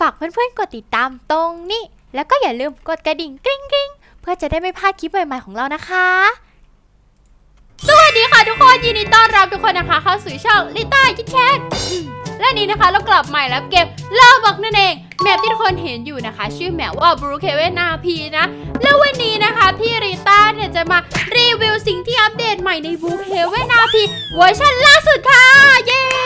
ฝากเพื่อนๆกดติดตามตรงนี้ แล้วก็อย่าลืมกดกระดิ่งกริ๊งกริ๊งเพื่อจะได้ไม่พลาดคลิปใหม่ๆของเรานะคะ สวัสดีค่ะทุกคนยินดีต้อนรับทุกคนนะคะเข้าสู่ช่องลิต้าคิดแคทและนี้นะคะเรากลับใหม่แล้วเกมเล่าบอกนั่นเองแมปที่ทุกคนเห็นอยู่นะคะ ชื่อแมปว่าบรูเคเวนนาพีนะ แล้ววันนี้นะคะพี่ริต้าเนี่ยจะมารีวิวสิ่งที่อัปเดตใหม่ในบรูเคเวนนาพีเวอร์ชันล่าสุดค่ะ เย้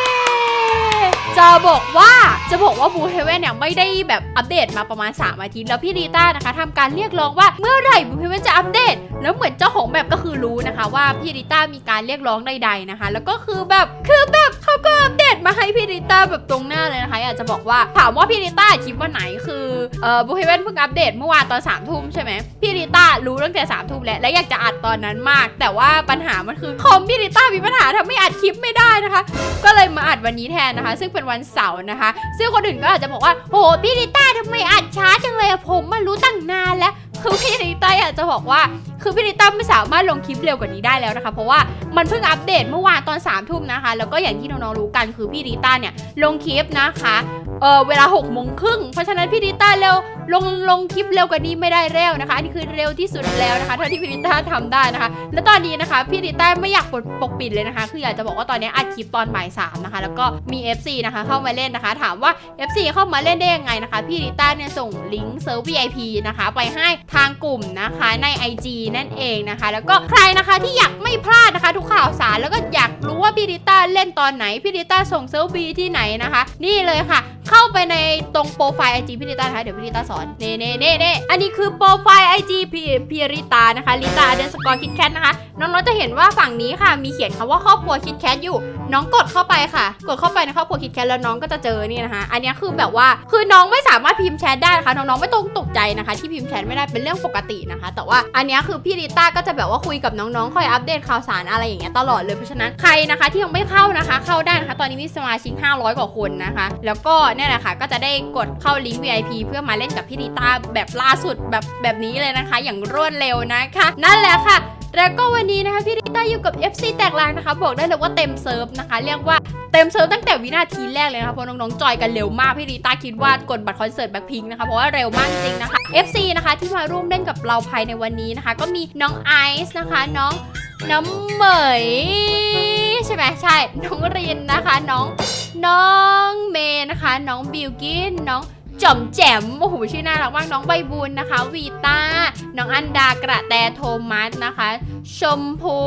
จะบอกว่าจะบอกว่าบูเฮเว่นเนี่ยไม่ได้แบบอัปเดตมาประมาณ 3 อาทิตย์แล้วพี่ดีต้านะคะทำการเรียกร้องว่าเมื่อไหร่บูเฮเว่นจะอัปเดต แล้วเหมือนเจ้าของแบบก็คือรู้นะคะ ว่าพี่ดีต้ามีการเรียกร้องใด ๆนะคะ แล้วก็คือแบบคือแบบเขาก็อัปเดตมาให้พี่ดีต้าแบบตรงหน้าเลยนะคะอยากจะบอกว่าถามว่าพี่ดีต้าคลิปวันไหนคือเอ่อบูเฮเว่นเพิ่งอัปเดตเมื่อวานตอน3ามทุ่มใช่ไหมพี่ดีต้ารู้ตั้งแต่3ามทุ่มแล้วและอยากจะอัดตอนนั้นมาก แต่ว่าปัญหามันคือคอมพี่ดีต้ามีปัญหาทำให้อัดคลิปไม่ได้นะคะ ก็เลยมาอัดวันนี้แทนนะคะ ซึ่งเป็นวันเสาร์นะคะ ซึ่งคนอื่นก็อาจจะบอกว่าโหพี่ลิต้าทำไมอัดช้าจังเลยอะผมมารู้ตั้งนานแล้วคือพี่ลิต้าอยากจะบอกว่า คือพี่ดิต้าไม่สามารถลงคลิปเร็วกว่านี้ได้แล้วนะคะ เพราะว่ามันเพิ่งอัปเดตเมื่อวานตอน3ามทุ่มนะคะ แล้วก็อย่างที่น้องๆรู้กันคือพี่ดิต้าเนี่ยลงคลิปนะคะเออเวลา6กโมงครึ่งเพราะฉะนั้นพี่ดิต้าเร็วลงลงคลิปเร็วกว่านี้ไม่ได้แล้วนะคะอันนี้คือเร็วที่สุดแล้วนะคะเท่าที่พี่ดิต้าทำได้นะคะ แล้วตอนนี้นะคะพี่ดิต้าไม่อยากปกปกปิดเลยนะคะ คืออยากจะบอกว่าตอนนี้อัดคลิปตอนบ่ายสามนะคะ แล้วก็มี FC นะคะเข้ามาเล่นนะคะ ถามว่า FC เข้ามาเล่นได้ยังไงนะคะ พี่ดิต้าเนี่ยส่งลิงก์เซิร์ฟ VIP นะคะ ไปให้ทางกลุ่มนะคะใน IG นั่นเองนะคะ แล้วก็ใครนะคะที่อยากไม่พลาดนะคะ ทุกข่าวสารแล้วก็อยากรู้ว่าพี่ดิต้าเล่นตอนไหนพี่ดิต้าส่งเซิร์ฟ V ที่ไหนนะคะ นี่เลยค่ะ เข้าไปในตรงโปรไฟล์ IG พี่ลิต้านะคะเดี๋ยวพี่ลิต้าสอนเน่เน่เน่เน่อันนี้คือโปรไฟล์ IG พี่พี่ริตานะคะลิตาเดนสกอร์คิดแคทนะคะน้องๆจะเห็นว่าฝั่งนี้ค่ะ มีเขียนคำว่าครอบครัวคิดแคทอยู่ น้องกดเข้าไปค่ะ กดเข้าไปในครอบครัวคิดแคทแล้วน้องก็จะเจอนี่นะคะอันนี้คือแบบว่าคือน้องไม่สามารถพิมพ์แชทได้นะคะน้องๆไม่ต้องตกใจนะคะ ที่พิมพ์แชทไม่ได้เป็นเรื่องปกตินะคะ แต่ว่าอันนี้คือพี่ริต้าก็จะแบบว่าคุยกับน้องๆคอยอัปเดตข่าวสารอะไรอย่างเงี้ยตลอดเลยเพราะฉะนั้นใครนะคะที่ยังไม่เข้านะคะ เข้าได้นะคะ ตอนนี้มีสมาชิก 500 กว่าคนนะคะ แล้วก็เนี่ยแหละค่ะก็จะได้กดเข้าลิงก์ VIP เพื่อมาเล่นกับพี่ริต้าแบบล่าสุดแบบแบบนี้เลยนะคะ อย่างรวดเร็วนะคะ นั่นแหละค่ะ แล้วก็วันนี้นะคะพี่ริต้าอยู่กับ FC แตกลางนะคะ บอกได้เลยว่าเต็มเซิร์ฟนะคะ เรียกว่าเต็มเซิร์ฟตั้งแต่วินาทีแรกเลยนะคะเพราะน้องๆจอยกันเร็วมากพี่ริต้าคิดว่ากดบัตรคอนเสิร์ตแบ็คพิงนะคะเพราะว่าเร็วมากจริงนะคะ FC นะคะที่มาร่วมเล่นกับเราภายในวันนี้นะคะ ก็มีน้องไอซ์นะคะ น้องน้ำเหมย ใช่ไหมใช่ น้องรินนะคะ น้องน้องเมย์นะคะ น้องบิวกินน้องจอมแจ่มโอ้โหชื่อน่ารักมากน้องใบบุญนะคะ วีต้าน้องอันดากระแตโทมัสนะคะ ชมพู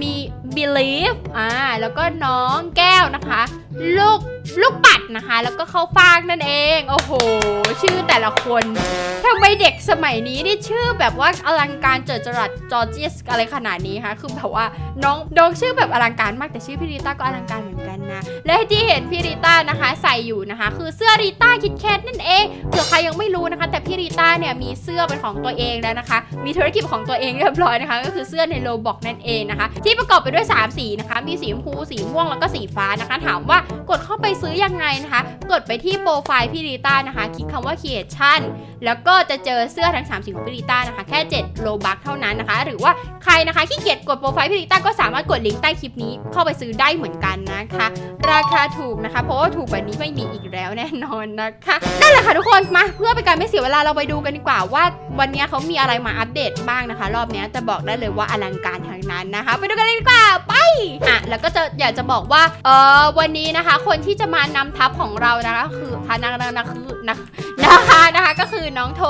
มีบิลีฟอ่าแล้วก็น้องแก้วนะคะ ลูกลูกปัดนะคะ แล้วก็เข้าฟางนั่นเอง โอ้โห ชื่อแต่ละคนทำไมเด็กสมัยนี้นี่ชื่อแบบว่าอลังการเจิดจรัสจอร์เจียสอะไรขนาดนี้คะคือแบบว่าน้องน้องชื่อแบบอลังการมากแต่ชื่อพี่ริต้าก็อลังการเหมือนกัน นะ และที่เห็นพี่ริต้านะคะใส่อยู่นะคะ คือเสื้อริต้าคิดแคทนั่นเองเผื่อใครยังไม่รู้นะคะ แต่พี่ริต้าเนี่ยมีเสื้อเป็นของตัวเองแล้วนะคะ มีธุรกิจของตัวเองเรียบร้อยนะคะ ก็คือเสื้อในโลบอกนั่นเองนะคะ ที่ประกอบไปด้วย 3 สีนะคะ มีสีชมพูสีม่วงแล้วก็สีฟ้านะคะ ถามว่ากดเข้าไปซื้อยังไงนะคะ กดไปที่โปรไฟล์พี่ริต้านะคะ คลิกคำว่า creation แล้วก็จะเจอเสื้อทั้ง 3 สีของพี่ริต้านะคะ แค่ 7 โลบัคเท่านั้นนะคะ หรือว่าใครนะคะขี้เกียจกดโปรไฟล์พี่ริต้าก็สามารถกดลิงก์ใต้คลิปนี้เข้าไปซื้อได้เหมือนกันนะคะราคาถูกนะคะ เพราะว่าถูกแบบนี้ไม่มีอีกแล้วแน่นอนนะคะนั่นแหละค่ะทุกคนมาเพื่อเป็นการไม่เสียเวลาเราไปดูกันดีกว่าว่า วันนี้เขามีอะไรมาอัปเดตบ้างนะคะ รอบนี้จะบอกได้เลยว่าอลังการทั้งนั้นนะคะ ไปดูกันเลยดีกว่าไปอะแล้วก็จะอยากจะบอกว่าเออวันนี้นะคะ คนที่จะมานำทัพของเรานะคะคือพานักนักนักคือนักนะคะนะคะก็คือน้องโท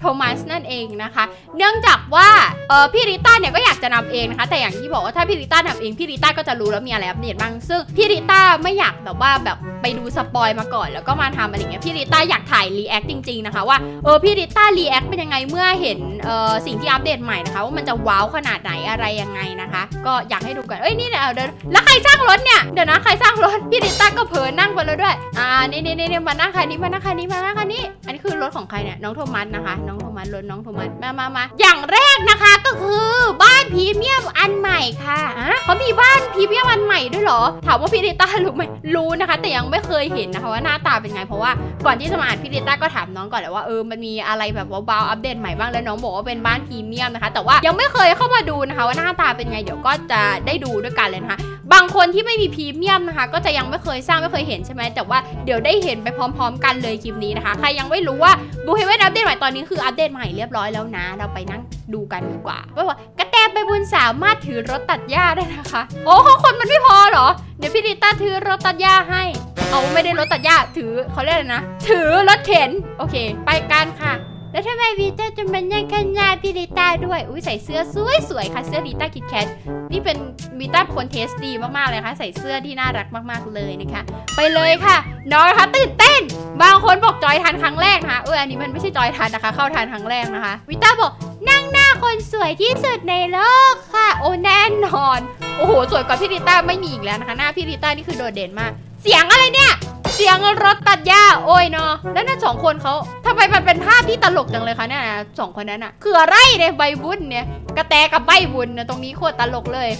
โทมัสนั่นเองนะคะ เนื่องจากว่าเออพี่ริต้าเนี่ยก็อยากจะนำเองนะคะ แต่อย่างที่บอกว่าถ้าพี่ริต้านำเองพี่ริต้าก็จะรู้แล้วมีอะไรอัปเดตบ้างซึ่งพี่ริต้าไม่อยากแบบว่าแบบไปดูสปอยมาก่อนแล้วก็มาทำอะไรเงี้ยพี่ริต้าอยากถ่ายรีแอคจริงๆนะคะว่าเออพี่ริต้ารีแอคเป็นยังไงเมื่อเห็นเออสิ่งที่อัปเดตใหม่นะคะว่ามันจะว้าวขนาดไหนอะไรยังไงนะคะ ก็อยากให้ดูกันเอ้ยนี่เนี่ยเอาเดี๋ยวแล้วใครสร้างรถเนี่ยเดี๋ยวนะใครสร้างรถพี่ริต้าก็เผลอนั่งไปแล้วด้วยอ่านี่นี่นี่มานั่งคันนี้มานั่งคันนี้มานั่งคันนี้ อันนี้คือรถของใครเนี่ยน้องโทมัสนะคะ น้องโทมัสรถน้องโทมัสมามามาอย่างแรกนะคะก็คือบ้านพรีเมียมอันใหม่ค่ะอะเขามีบ้านพรีเมียมอันใหม่ด้วยเหรอถามว่าพี่ดิต้ารู้ไหมรู้นะคะ แต่ยังไม่เคยเห็นนะคะว่าหน้าตาเป็นไง เพราะว่าก่อนที่จะมาอ่านพี่ดิต้าก็ถามน้องก่อนแหละว่าเออมันมีอะไรแบบว้าๆอัปเดตใหม่บ้างแล้วน้องบอกว่าเป็นบ้านพรีเมียมนะคะ แต่ว่ายังไม่เคยเข้ามาดูนะคะ ว่าหน้าตาเป็นไงเดี๋ยวก็จะได้ดูด้วยกันเลยนะคะบางคนที่ไม่มีพรีเมียมนะคะ ก็จะยังไม่เคยสร้างไม่เคยเห็นใช่ไหมแต่ว่าเดี๋ยวได้เห็นไปพร้อม ๆ กันเลยคลิปนี้นะคะ ใครยังไม่รู้ว่าบูเฮเวนอัปเดตใหม่ตอนนี้คืออัปเดตใหม่เรียบร้อยแล้วนะ เราไปนั่งดูกันดีกว่าว่าว่าก ระแตไปบุญสามารถถือรถตัดหญ้าได้นะคะ โอ้ของคนมันไม่พอเหรอ เดี๋ยวพี่ดิต้าถือรถตัดหญ้าให้ เอาไม่ได้รถตัดหญ้าถือเขาเรียกอะไรนะ ถือรถเข็น โอเค ไปกันค่ะ แล้วทำไมวีต้าจะมานั่งข้างหน้าพี่ดิต้าด้วย อุ้ยใส่เสื้อสวยๆค่ะ เสื้อดิต้าคิดแคท นี่เป็นวีต้าคนเทสดีมากๆเลยค่ะ ใส่เสื้อที่น่ารักมากๆเลยนะคะ ไปเลยค่ะ น้องคะตื่นเต้น บางคนบอกจอยทันครั้งแรกนะ อออันนี้มันไม่ใช่จอยทันนะคะ เข้าทันครั้งแรกนะคะ วิต้าบอกนั่งหน้าคนสวยที่สุดในโลกค่ะ โอ้แน่นอน โอ้โหสวยกว่าพี่ริต้าไม่มีอีกแล้วนะคะ หน้าพี่ริต้านี่คือโดดเด่นมาก เสียงอะไรเนี่ย เสียงรถตัดหญ้าโอ้ยเนาะแล้วนั่นสองคนเขาทำไมมันเป็นภาพที่ตลกจังเลยคะเนี่ยสองคนนั้นอะคืออะไรเนี่ยใบบุญเนี่ยกระแตกับใบบุญเนี่ยตรงนี้โคตรตลกเลย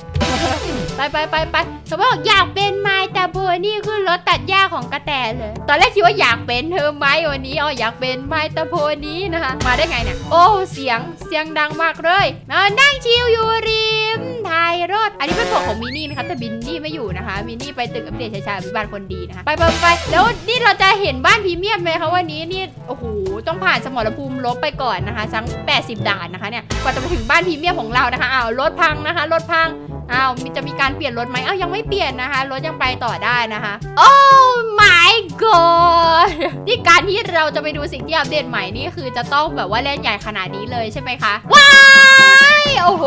ไปไปไปไปเขาบอกอยากเป็นไม้แต่โบนี่คือรถตัดหญ้าของกระแตเลย ตอนแรกคิดว่าอยากเป็นเธอไหมวันนี้อ๋ออยากเป็นไม้ตะโพนี้นะคะ มาได้ไงเนี่ยโอ้เสียงเสียงดังมากเลยนั่งชิลอยู่ริมท้ายรถ อันนี้เป็นของของมินี่นะคะแต่บินนี่ไม่อยู่นะคะ มินี่ไปตึกอัปเดตชายชาวิบาลคนดีนะคะไปไปไปแล้วนี่เราจะเห็นบ้านพรีเมียมไหมคะวันนี้นี่โอ้โหต้องผ่านสมรภูมิลบไปก่อนนะคะทั้ง 80 ด่านนะคะเนี่ยกว่าจะไปถึงบ้านพรีเมียมของเรานะคะอ้าวรถพังนะคะรถพัง อ้าวมีจะมีการเปลี่ยนรถไหมอ้าวยังไม่เปลี่ยนนะคะ รถยังไปต่อได้นะคะ โอ้ my god นี่การที่เราจะไปดูสิ่งที่อัปเดตใหม่นี่คือจะต้องแบบว่าเล่นใหญ่ขนาดนี้เลยใช่ไหมคะว้ายโอ้โห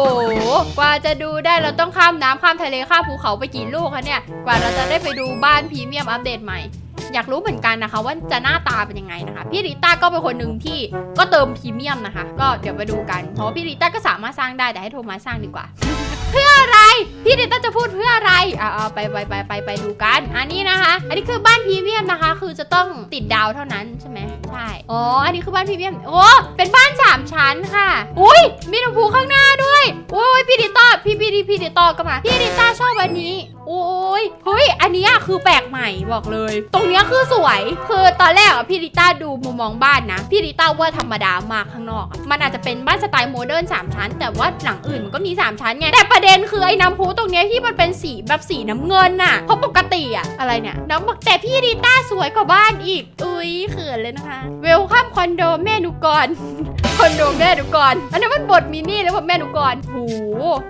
กว่าจะดูได้เราต้องข้ามน้ำข้ามทะเลข้ามภูเขาไปกี่ลูกคะเนี่ย กว่าเราจะได้ไปดูบ้านพรีเมียมอัปเดตใหม่อยากรู้เหมือนกันนะคะ ว่าจะหน้าตาเป็นยังไงนะคะ พี่ริต้าก็เป็นคนหนึ่งที่ก็เติมพรีเมียมนะคะ ก็เดี๋ยวไปดูกัน เพราะพี่ริต้าก็สามารถสร้างได้แต่ให้โทมัสสร้างดีกว่า เพื่ออะไร พี่เดต้าจะพูดเพื่ออะไรอ่าเอาไปไปไปไปไปดูกัน อันนี้นะคะ อันนี้คือบ้านพรีเมียมนะคะ คือจะต้องติดดาวเท่านั้นใช่ไหมใช่ อ๋อ อันนี้คือบ้านพรีเมียม โอ้ เป็นบ้านสามชั้นค่ะ อุ้ยมีน้ำพุข้างหน้าด้วยโอ้ยพี่ดิต้าพี่พี่ดิพี่ดิต้าก็มา พี่ดิต้าชอบอันนี้ โอ้ยเฮ้ย อันนี้อะคือแปลกใหม่บอกเลย ตรงเนี้ยคือสวย คือตอนแรกอะพี่ดิต้าดูมุมมองบ้านนะ พี่ดิต้าว่าธรรมดามากข้างนอก มันอาจจะเป็นบ้านสไตล์โมเดิร์นสามชั้น แต่ว่าหลังอื่นมันก็มีสามชั้นไง แต่ประเด็นคือไอ้น้ำพุตรงเนี้ยที่มันเป็นสีแบบสีน้ำเงินน่ะ เพราะปกติอะอะไรเนี่ย น้องบอกแต่พี่ดิต้าสวยกว่าบ้านอีก อุ้ยเขินเลยนะคะ เวลคัมคอนโดแม่นุกร คนโดแม่นุกรอันนี้นมันบทมินี่แล้วบทแม่นุกรโห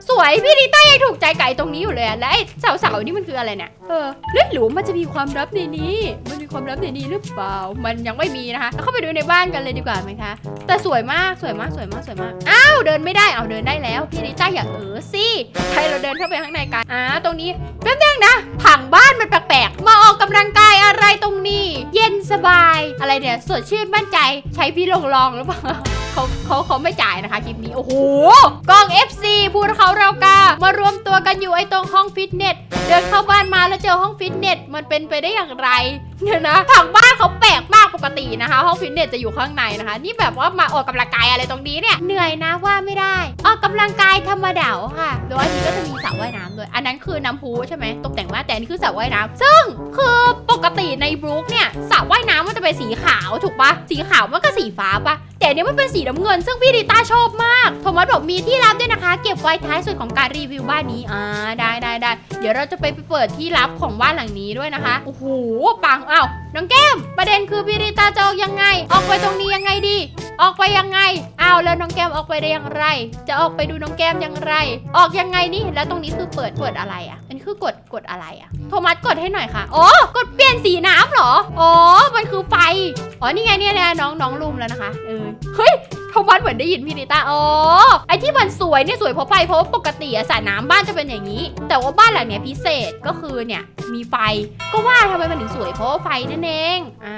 สวยพี่ดิต้ายังถูกใจไก่ตรงนี้อยู่เลยอะและไอ้เสาๆนี่มันคืออะไรเนี่ยเออเรื่อหรือมันจะมีความลับในนี้ มันมีความลับในนี้หรือเปล่า มันยังไม่มีนะคะแล้วเข้าไปดูในบ้านกันเลยดีกว่าไหมคะ แต่สวยมากสวยมากสวยมากสวยมาก อ้าวเดินไม่ได้เอาเดินได้แล้ว พี่ดิต้าอย่าเออสิให้เราเดินเข้าไปข้างในกันอ่าตรงนี้แป๊บนึงนะผังบ้านมันแปลกๆมาออกกำลังกายอะไรตรงนี้ เย็นสบายอะไรเนี่ยสดชื่นมั่นใจใช้พี่ลองลองหรือเปล่า เขาเขาเขาไม่จ่ายนะคะคลิปนี้ โอ้โหกล้อง FC พูดเขาเรากามารวมตัวกันอยู่ไอ้ตรงห้องฟิตเนสเดินเข้าบ้านมาแล้วเจอห้องฟิตเนสมันเป็นไปได้อย่างไรเนี่ยนะผังบ้านเขาแปลกมากปกตินะคะ ห้องฟิตเนสจะอยู่ข้างในนะคะ นี่แบบว่ามาออกกำลังกายอะไรตรงนี้เนี่ยเหนื่อยนะว่าไม่ได้ ออกกำลังกายธรรมดาค่ะแล้วอันนี้ก็จะมีสระว่ายน้ำด้วย อันนั้นคือน้ำพุใช่ไหมตกแต่งบ้านแต่อันนี้คือสระว่ายน้ำซึ่งคือปกติในบรูคเนี่ยสระว่ายน้ำมันจะเป็นสีขาวถูกปะสีขาวมันก็สีฟ้าปะ แต่อันนี้มันเป็นสีน้ำเงิน ซึ่งพี่ดิต้าชอบมากโทมัสบอกมีที่ลับด้วยนะคะ เก็บไว้ท้ายสุดของการรีวิวบ้านนี้อ่าได้ได้ได้เดี๋ยวเราจะไปเปิดที่ลับของบ้านหลังนี้ด้วยนะคะโอ้โหปังอ้าวน้องแก้ม ประเด็นคือพี่ดิตาจะออกยังไง ออกไปตรงนี้ยังไงดี ออกไปยังไงอ้าวแล้วน้องแก้มออกไปได้อย่างไร จะออกไปดูน้องแก้มอย่างไร ออกยังไงนี่แล้วตรงนี้คือเปิดเปิดอะไรอะ อันนี้คือกดกดอะไรอะ โทมัสกดให้หน่อยค่ะอ๋อกดเปลี่ยนสีน้ำเหรออ๋อมันคือไฟอ๋อนี่ไงเนี่ยเนี่ยน้องน้องลุมแล้วนะคะเออเฮ้ย โทมัสเหมือนได้ยินพี่นิต้าอ๋อไอที่มันสวยเนี่ยสวยเพราะไฟเพราะปกติอะสระน้ำบ้านจะเป็นอย่างนี้ แต่ว่าบ้านหลังเนี้ยพิเศษก็คือเนี่ยมีไฟก็ว่าทำไมมันถึงสวยเพราะไฟนั่นเองอ่า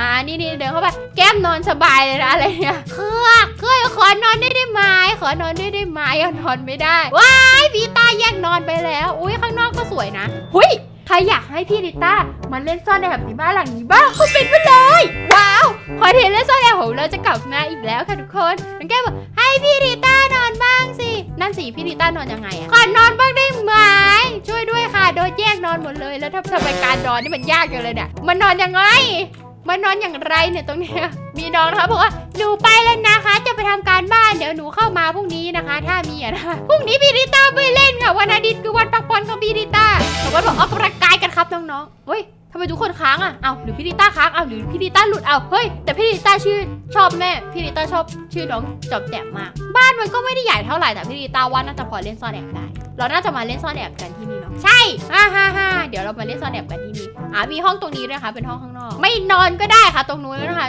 อ่านี่นี่เดินเข้าไปแก้มนอนสบายเลยนะอะไรเนี่ยเคอเคยขอนอนได้ได้ไหมขอนอนได้ได้ไหมนอนไม่ได้ว้ายพี่ตาแยกนอนไปแล้ว อุ้ยข้างนอกก็สวยนะหุยใครอยากให้พี่ดิต้ามาเล่นซ่อนในแบบนี้บ้านหลังนี้บ้างคอมเมนต์มาเลยว้า วคอเทนต์เล่นซ่อนแอบของเราจะกลับมาอีกแล้วค่ะทุกคนน้องแก้บอกให้พี่ดิต้านอนบ้างสิ นั่นสิพี่ดิต้านอนยังไงอะขอนอนบ้างได้ไหมช่วยด้วยค่ะโดนแยกนอนหมดเลย แล้วถ้าทำไมการนอนนี่มันยากจังเลยเนี่ยมันนอนยังไงมันนอนอย่างไรเนี่ยตรงเนี้ยมีน้องนะคะบอกว่าหนูไปแล้วนะคะ จะไปทำการบ้านเดี๋ยวหนูเข้ามาพรุ่งนี้นะคะ ถ้ามีอะนะคะพรุ่งนี้พี่ริต้าไม่เล่นค่ะวันอาทิตย์คือวันพักผ่อนของพี่ริต้าแต่ว่าบอกออกกำลังกายกันครับน้องๆเฮ้ยำไมทุกคนค้างอะเอาหรือพี่ริต้าค้างเอาหรือพี่ริต้าหลุดเอาเฮ้ยแต่พี่ริต้าชื่อชอบแม่พี่ริต้าชอบชื่อน้องจอบแจมมาก บ้านมันก็ไม่ได้ใหญ่เท่าไหร่แต่พี่ริต้าว่าน่าจะพอเล่นซ่อนแอบได้ เราน่าจะมาเล่นซ่อนแอบกันที่นี่เนาะใช่ฮ่าฮ่าฮ่าเดี๋ยวเรามาเล่นซ่อนแอบกันที่นี่อ่ามีห้องตรงนี้ด้วยนะคะเป็นห้องข้างนอก ไม่นอนก็ได้ค่ะ ตรงนู้นนะคะ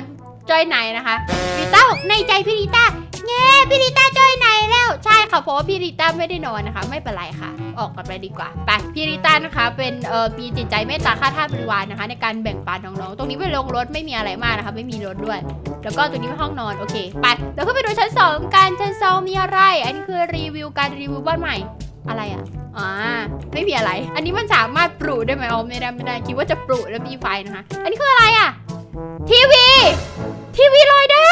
จอยไหนนะคะพีริต้าบอกในใจพี่ริต้าแง่พี่ริต้าจอยไหนแล้ว ใช่ค่ะเพราะว่าพี่ริต้าไม่ได้นอนนะคะ ไม่เป็นไรค่ะ ออกกันไปดีกว่าไปพี่ริต้านะคะ เป็นเอ่อมีจิตใจเมตตาค่าท่าบริวารนะคะ ในการแบ่งปันน้องๆตรงนี้เป็นโรงรถไม่มีอะไรมากนะคะ ไม่มีรถด้วย แล้วก็ตรงนี้เป็นห้องนอนโอเคไปเดี๋ยวขึ้นไปดูชั้นสองกันชั้นสองมีอะไร อันนี้คือรีวิวการรีวิวบ้านใหม่อะไรอะอ่าไม่มีอะไร อันนี้มันสามารถปลูกได้ไหมอ๋อไม่ได้ไม่ได้คิดว่าจะปลูกแล้วมีไฟนะคะ อันนี้คืออะไรอะทีวี ทีวีลอยได้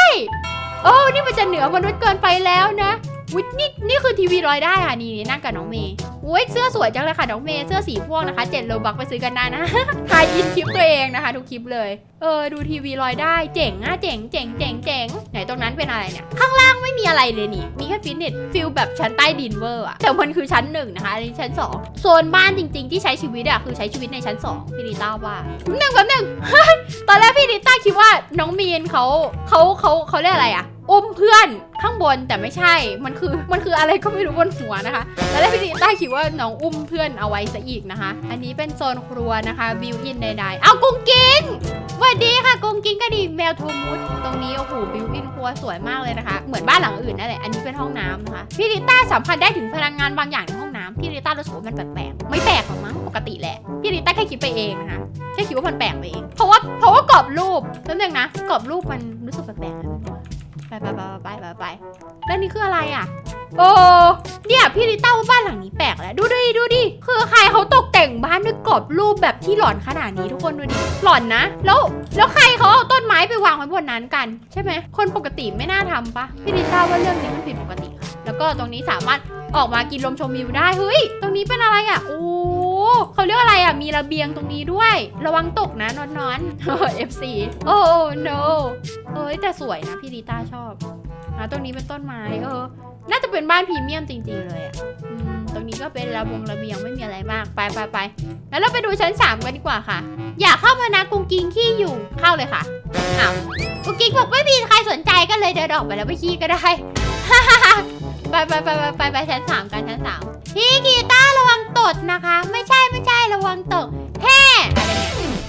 โอ้ นี่มันจะเหนือมนุษย์เกินไปแล้วนะ วินี่นี่คือทีวีลอยได้ค่ะนี่นั่งกับน้องเมย์โอ้ยเสื้อสวยจังเลยค่ะน้องเมย์เสื้อสีพ่วงนะคะเจ็ดโลบักไปซื้อกันได้นะทายอินคลิปตัวเองนะคะทุกคลิปเลย เออดูทีวีลอยได้เจ๋งอะเจ๋งเจ๋งเจ๋งเจ๋งไหนตรงนั้นเป็นอะไรเนี่ยข้างล่างไม่มีอะไรเลยนี่ มีแค่ฟิตเนสฟิลแบบชั้นใต้ดินเวอร์อะแต่มันคือชั้นหนึ่งนะคะอันนี้ชั้นสองโซนบ้านจริง ๆ ที่ใช้ชีวิตอะคือใช้ชีวิตในชั้นสองพี่ลิต้าว่าหนึ่งแบบหนึ่งตอนแรกพี่ลิต้าคิดว่าน้องมีนเขาเขาเขาเขาเรียกอะไรอะอุ้มเพื่อน ข้างบนแต่ไม่ใช่ มันคือมันคืออะไรก็ไม่รู้บนหัวนะคะตอนแรกพี่ลิต้าคิดว่าน้องอุ้มเพื่อนเอาไว้ซะอีกนะคะ อันนี้เป็นโซนครัวนะคะวิวอินใดๆเอากุ้งกิ้งสวัสดีค่ะกุ้งกิ้งก็ดีแมวโทมุสตรงนี้โอ้โหวิวอินครัวสวยมากเลยนะคะ เหมือนบ้านหลังอื่นนั่นแหละอันนี้เป็นห้องน้ำนะคะพี่ลิต้าสัมผัสได้ถึงพลังงานบางอย่างในห้องน้ำพี่ลิต้ารู้สึกว่ามันแปลกๆไม่แปลกหรอกมั้งปกติแหละพี่ลิต้าแค่คิดไปเองนะคะแค่คิดว่ามันแปลกไปเองเพราะว่าเพราะว่ากรอบรูปนั่นเองนะกรอบรูปมันรู้สึกแปลกๆ ไปไปไปไปไปไปแล้วนี่คืออะไรอะ โอ้เนี่ยพี่ลิต้าว่าบ้านหลังนี้แปลกแล้วดูดิดูดิคือใครเขาตกแต่งบ้านด้วยกรอบรูปแบบที่หลอนขนาดนี้ทุกคนดูดิหลอนนะ แล้วแล้วใครเขาเอาต้นไม้ไปวางไว้บนนั้นกัน ใช่ไหมคนปกติไม่น่าทำปะพี่ลิต้าว่าเรื่องนี้มันผิดปกติค่ะแล้วก็ตรงนี้สามารถออกมากินลมชมวิวได้เฮ้ยตรงนี้เป็นอะไรอะโอ้ เขาเรียกอะไรอะ มีระเบียงตรงนี้ด้วย ระวังตกนะนอนนอน FC โอ้ no เอ้ยแต่สวยนะพี่ลิต้าชอบอะตรงนี้เป็นต้นไม้เออ น่าจะเป็นบ้านพรีเมียมจริง ๆ เลยอะตรงนี้ก็เป็นระบงระเบียงไม่มีอะไรมาก ไปไปไปแล้วเราไปดูชั้น 3 กันดีกว่าค่ะ อย่าเข้ามานะกุงกิงขี้อยู่เข้าเลยค่ะอ้าวกุงกิงบอกไม่มีใครสนใจก็เลยเดินออกไปแล้วไปขี้ก็ได้ไปไปไปไปไปไปชั้น 3 กันชั้น 3 พี่กีตาร์ ตดนะคะ ไม่ใช่ไม่ใช่ระวังตกแฮ่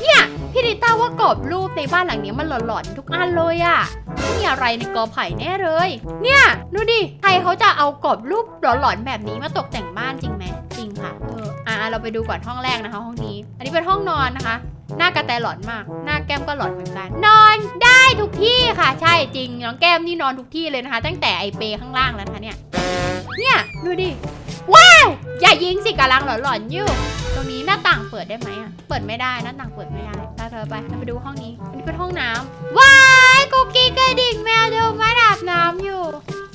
เนี่ยพี่ดิต้าว่ากรอบรูปในบ้านหลังนี้มันหลอนๆทุกอันเลยอะไม่มีอะไรในกอไผ่แน่เลย เนี่ยดูดิใครเขาจะเอากรอบรูปหลอนๆแบบนี้มาตกแต่งบ้านจริงไหมจริงค่ะเอออะเราไปดูก่อนห้องแรกนะคะ ห้องนี้ อันนี้เป็นห้องนอนนะคะหน้ากระแตหลอนมาก หน้าแก้มก็หลอนเหมือนกัน นอนได้ทุกที่ค่ะ ใช่จริง น้องแก้มนี่นอนทุกที่เลยนะคะ ตั้งแต่ไอเปข้างล่างแล้วนะคะเนี่ย เนี่ย ดูดิ ว้าว อย่ายิงสิกำลังหลอนๆอยู่ ตรงนี้หน้าต่างเปิดได้ไหมอะ เปิดไม่ได้หน้าต่างเปิดไม่ได้ไปเธอไปเราไปดูห้องนี้อันนี้เป็นห้องน้ำว้ายกุกกี้กระดิ่งแมวเดินมาอาบน้ำอยู่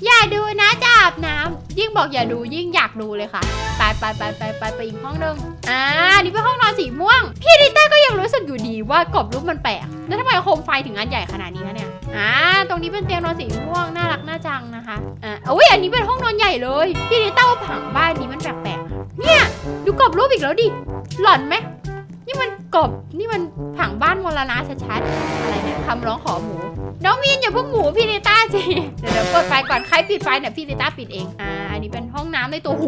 อย่าดูนะจะอาบน้ำยิ่งบอกอย่าดูยิ่งอยากดูเลยค่ะไปไปไปไปไปไปอีกห้องนึงอ่านี่เป็นห้องนอนสีม่วง พี่ดิต้าก็ยังรู้สึกอยู่ดีว่ากรอบรูปมันแปลกแล้วทำไมโคมไฟถึงอันใหญ่ขนาดนี้เนี่ยอ่าตรงนี้เป็นเตียงนอนสีม่วงน่ารักน่าจังนะคะอ่าอุ้ยอันนี้เป็นห้องนอนใหญ่เลยพี่ดิต้าว่าผังบ้านนี้มันแปลก เนี่ย ดูกรอบรูปอีกแล้วดิ หลอนไหม นี่มันกรอบ นี่มันผังบ้านมรณะชัดๆ อะไรเนี่ยคำร้องขอหมู น้องมีนอย่าเพิ่งหมูพี่ดิต้าสิ เดี๋ยวเดี๋ยวเปิดไฟก่อน ใครปิดไฟเนี่ยพี่ดิต้าปิดเอง อ่า อันนี้เป็นห้องน้ำในตัวโห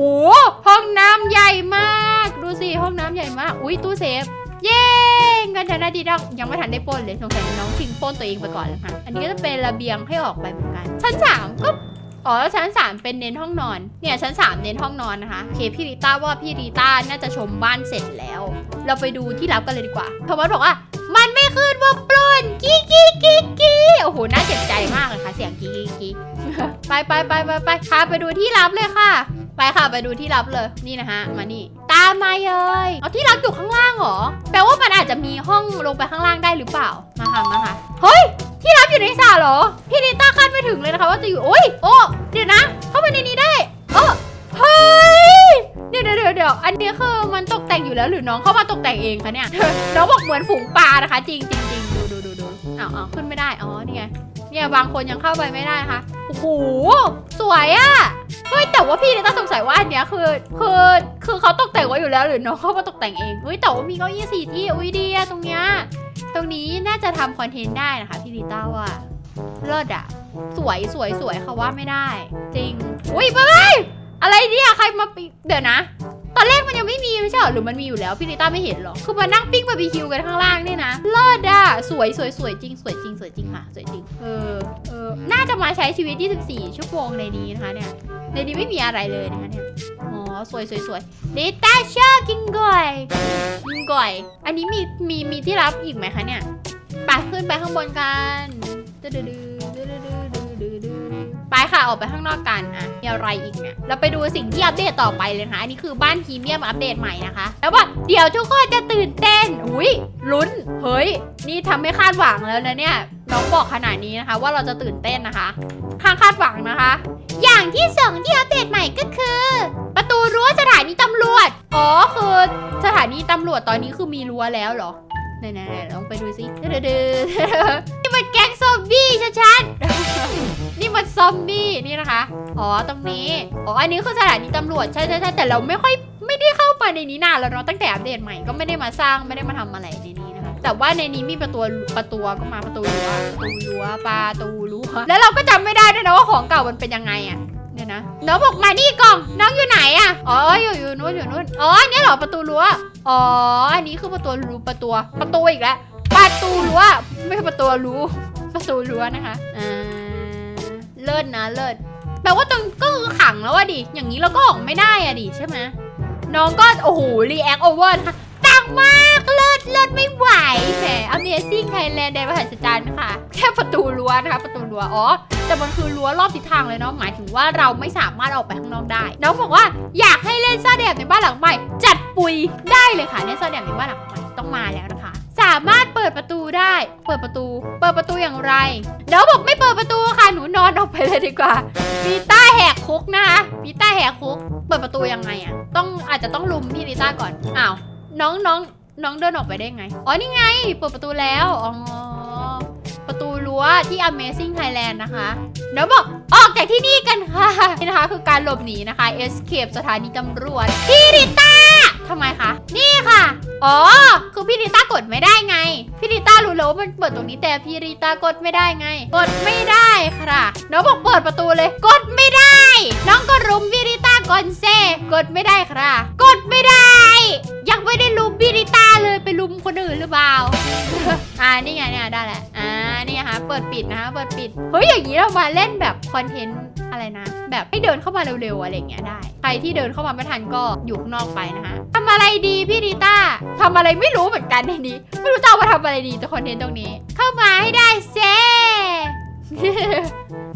ห้องน้ำใหญ่มาก ดูสิ ห้องน้ำใหญ่มาก อุ้ยตู้เซฟ เย้กันชนะดีดักยังไม่ทันได้ป้นเลยสงสัยน้องทิ้งป้นตัวเองไปก่อนเลยค่ะ อันนี้ก็จะเป็นระเบียงให้ออกไปเหมือนกัน ชั้นสามก็ อ๋อแล้วชั้น3เป็นเน้นห้องนอน เนี่ยชั้น3เน้นห้องนอนนะคะโอเคพี่ริต้าว่าพี่ริต้าน่าจะชมบ้านเสร็จแล้ว เราไปดูที่ลับกันเลยดีกว่าเพราะว่าบอกว่า มันไม่ขึ้นว่าปล้นกี้กี้กี้กี้โอ้โหน่าเจ็บใจมากเลยค่ะ เสียงกี้กี้กี้ไปไปไปไปไปพาไปดูที่ลับเลยค่ะ ไปค่ะไปดูที่ลับเลยนี่นะฮะมานี่ตามมาเลยเอาที่ลับอยู่ข้างล่างเหรอแปลว่ามันอาจจะมีห้องลงไปข้างล่างได้หรือเปล่ามาค่ะมาค่ะเฮ้ย ที่รับอยู่ในสระเหรอ พี่นิต้าคาดไม่ถึงเลยนะคะว่าจะอยู่โอ้ยโอ้เดี๋ยวนะ เข้าไปในนี้ได้เออเฮ้ยเดี๋ยวเดี๋ยวเดี๋ยวอันนี้คือมันตกแต่งอยู่แล้วหรือน้องเข้ามาตกแต่งเองคะเนี่ยน้องบอกเหมือนฝูงปลานะคะ จริงจริงจริงดูดูดูดูอ้าวอ้าวขึ้นไม่ได้อ๋อนี่ไงเนี่ยบางคนยังเข้าไปไม่ได้นะคะโอ้โห วยอะเฮ้ยแต่ว่าพี่เนี่ยต้องสงสัยว่าอันเนี้ยคือคือคือเขาตกแต่งไว้อยู่แล้วหรือน้องเขามาตกแต่งเองเฮ้ยแต่ว่ามีเก้าอี้สี่ที่อุ้ยดีอะตรงเนี้ยตรงนี้น่าจะทำคอนเทนต์ได้นะคะพี่ลิต้าว่าเลิศอะสวยสวยสวยเขาว่าไม่ได้ จริงอุ้ยไปไปอะไรเนี่ยใครมาปิเดี๋ยวนะ ตอนแรกมันยังไม่มีไม่ใช่หรอหรือมันมีอยู่แล้วพี่ลิต้าไม่เห็นหรอกคือมานั่งปิ้งบาร์บีคิวกันข้างล่างเนี่ยนะเลิศด่ะสวยสวยสวยจริงสวยจริงสวยจริงค่ะสวยจริงเออเออน่าจะมาใช้ชีวิต 24 ชั่วโมงในนี้นะคะเนี่ยในนี้ไม่มีอะไรเลยนะคะเนี่ยอ๋อสวยสวยสวยลิต้าชอบกินก่อยกินก่อย อันนี้มีมีมีที่รับอีกไหมคะเนี่ยไปขึ้นไปข้างบนกันจะดื้อ ไปค่ะออกไปข้างนอกกันอะมีอะไรอีกเนี่ยเราไปดูสิ่งที่อัปเดตต่อไปเลยนะคะอันนี้คือบ้านพรีเมียมอัปเดตใหม่นะคะแล้วว่าเดี๋ยวทุกคนจะตื่นเต้นอุ้ยลุ้นเฮ้ย นี่ทำให้คาดหวังแล้วนะเนี่ยน้องบอกขนาดนี้นะคะ ว่าเราจะตื่นเต้นนะคะข้างคาดหวังนะคะ อย่างที่สองที่อัปเดตใหม่ก็คือ ประตูรั้วสถานีตำรวจอ๋อคือสถานีตำรวจตอนนี้คือมีรั้วแล้วเหรอ ไหนๆๆลองไปดูสิเดือๆนี่มันแก๊งซอมบี้ชัดๆนี่มันซอมบี้นี่นะคะ อ๋อตรงนี้ อ๋ออันนี้คือสถานีตำรวจใช่ใช่ใช่แต่เราไม่ค่อยไม่ได้เข้าไปในนี้นานแล้วเนาะตั้งแต่อัปเดตใหม่ก็ไม่ได้มาสร้างไม่ได้มาทำอะไรในนี้นะคะ แต่ว่าในนี้มีประตูประตูก็มาประตูรั้วประตูรั้วประตูรั้วแล้วเราก็จำไม่ได้ด้วยนะว่าของเก่ามันเป็นยังไงอะเนี่ยนะน้องบอกมานี่กล่องน้องอยู่ไหนอะอ๋ออยู่อยู่นู้นอยู่นู้นอ๋ออันนี้เหรอประตูรั้ว อ๋อ อันนี้คือประตูรั้วประตูประตูอีกแล้วประตูรั้วไม่ใช่ประตูรั้วประตูรั้วนะคะอ่าเลิศนะเลิศแปลว่าตรงก็คือขังแล้วอะดิ อย่างนี้เราก็ออกไม่ได้อะดิใช่ไหมน้องก็โอ้โหรีแอคโอเวอร์นะคะดังมากเลิศเลิศไม่ไหวแหม Amazing Thailand แดนมหัศจรรย์ค่ะ แค่ประตูรั้วนะคะ ประตูรั้วอ๋อแต่มันคือรั้วรอบทิศทางเลยเนาะหมายถึงว่าเราไม่สามารถออกไปข้างนอกได้น้องบอกว่าอยากให้เล่นซ่าแดบในบ้านหลังใหม่ จัดปุยได้เลยค่ะเล่นซ่าแดบในบ้านหลังใหม่ต้องมาแล้วนะคะ สามารถเปิดประตูได้ เปิดประตู เปิดประตูอย่างไรน้องบอกไม่เปิดประตูค่ะหนูนอนออกไปเลยดีกว่าปีต้าแหกคุกนะคะปีต้าแหกคุก เปิดประตูยังไงอะต้องอาจจะต้องลุมพี่ลิต้าก่อนอ้าวน้องน้องน้องเดินออกไปได้ไง อ๋อ นี่ไง เปิดประตูแล้ว อ๋อ ประตูรั้วที่ Amazing Thailand นะคะเดี๋ยวบอกออกจากที่นี่กันค่ะ นี่นะคะคือการหลบหนีนะคะ escape สถานีตำรวจพี่ริต้าทำไมคะ นี่ค่ะ อ๋อ คือพี่ริต้ากดไม่ได้ไง พี่ริต้ารู้แล้วว่ามันเปิดตรงนี้แต่พี่ริต้ากดไม่ได้ไง กดไม่ได้ค่ะน้องบอกเปิดประตูเลย กดไม่ได้ น้องก็รุมพี่ริตาก่อนเซกดไม่ได้ค่ะ กดไม่ได้ ยังไม่ได้ลุมพี่ริต้าเลยไปลุมคนอื่นหรือเปล่า อ่านี่ไงเนี่ยได้แล้วอ่านี่นะคะเปิดปิดนะคะเปิดปิดเฮ้ยอย่างนี้เรามาเล่นแบบคอนเทนต์อะไรนะ แบบให้เดินเข้ามาเร็วๆอะไรอย่างเงี้ยได้ ใครที่เดินเข้ามาไม่ทันก็อยู่ข้างนอกไปนะคะทำอะไรดีพี่ดีต้าทำอะไรไม่รู้เหมือนกันในนี้ไม่รู้จะมาทำอะไรดีตัวคอนเทนต์ตรงนี้ เข้ามาให้ได้เซ่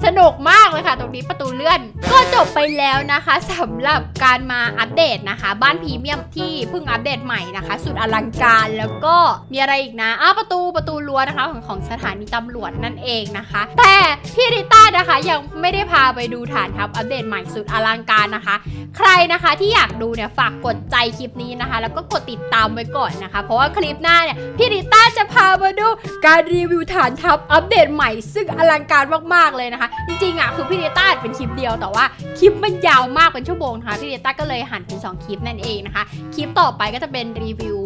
สนุกมากเลยค่ะ ตรงนี้ประตูเลื่อน ก็จบไปแล้วนะคะสำหรับการมาอัปเดตนะคะ บ้านพรีเมียมที่เพิ่งอัปเดตใหม่นะคะ สุดอลังการแล้วก็มีอะไรอีกนะอ้าประตูประตูรั้วนะคะของของสถานีตำรวจนั่นเองนะคะ แต่พี่ริต้านะคะยังไม่ได้พาไปดูฐานทัพอัปเดตใหม่สุดอลังการนะคะ ใครนะคะที่อยากดูเนี่ยฝากกดใจคลิปนี้นะคะ แล้วก็กดติดตามไว้ก่อนนะคะ เพราะว่าคลิปหน้าเนี่ยพี่ริต้าจะพามาดูการรีวิวฐานทัพอัปเดตใหม่ ซึ่งอลังการมากๆเลยนะคะจริงๆอะคือพี่เดต้าเป็นคลิปเดียวแต่ว่าคลิปมันยาวมากเป็นชั่วโมงนะคะพี่เดต้าก็เลยหั่นเป็นสองคลิปนั่นเองนะคะคลิปต่อไปก็จะเป็นรีวิว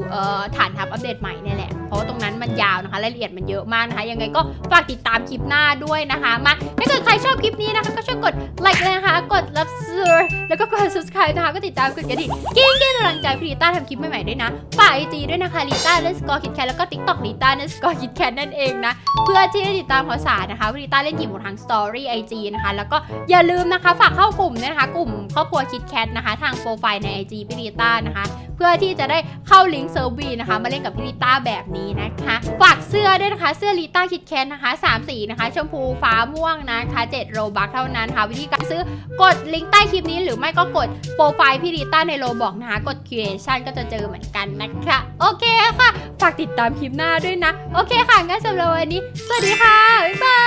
ฐานทัพอัปเดตใหม่เนี่ยแหละ เพราะว่าตรงนั้นมันยาวนะคะ รายละเอียดมันเยอะมากนะคะ ยังไงก็ฝากติดตามคลิปหน้าด้วยนะคะ มาถ้าเกิดใครชอบคลิปนี้นะคะ ก็ช่วยกดไลค์เลยนะคะ กดรับเสือแล้วก็กด subscribe นะคะ ก็ติดตามกดกระดิ่งกิ้งกิ้งกำลังใจพี่ลิต้าทำคลิปใหม่ๆด้วยนะฝากไอจีด้วยนะคะลิต้าเล่นสกอร์คิดแคทแล้วก็ติ๊กต็อกลิต้าเลสกอร์คิดแคทนั่นเองนะ เพื่อที่จะติดตามข่าวสารนะคะวิลิต้าเล่นกี่หมดทางสตอรี่ไอจีนะคะ แล้วก็อย่าลืมนะคะ ฝากเข้ากลุ่มด้วยนะคะ กลุ่มครอบครัวคิดแคทนะคะ ทางโปรไฟล์ใน IG พิริต้านะคะ เพื่อที่จะได้เข้าลิงก์ิร์ฟวีนะคะ มาเล่นกับพิริต้าแบบนี้นะคะ ฝากเสื้อด้วยนะคะ เสื้อลิต้าคิดแคทนะคะ3สีนะคะ ชมพูฟ้าม่วงนะคะ7โรบัคเท่านั้นค่ะ วิธีการซื้อกดลิงก์ใต้คลิปนี้หรือไม่ก็กดโปรไฟล์พิริต้าในโรบอกนะคะ กด creation ก็จะเจอเหมือนกันนะคะ โอเคค่ะ ฝากติดตามคลิปหน้าด้วยนะ โอเคค่ะ งั้นสำหรับวันนี้ สวัสดีค่ะ บ๊ายบา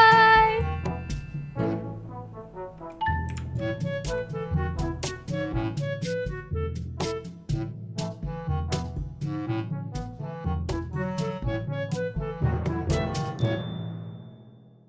ย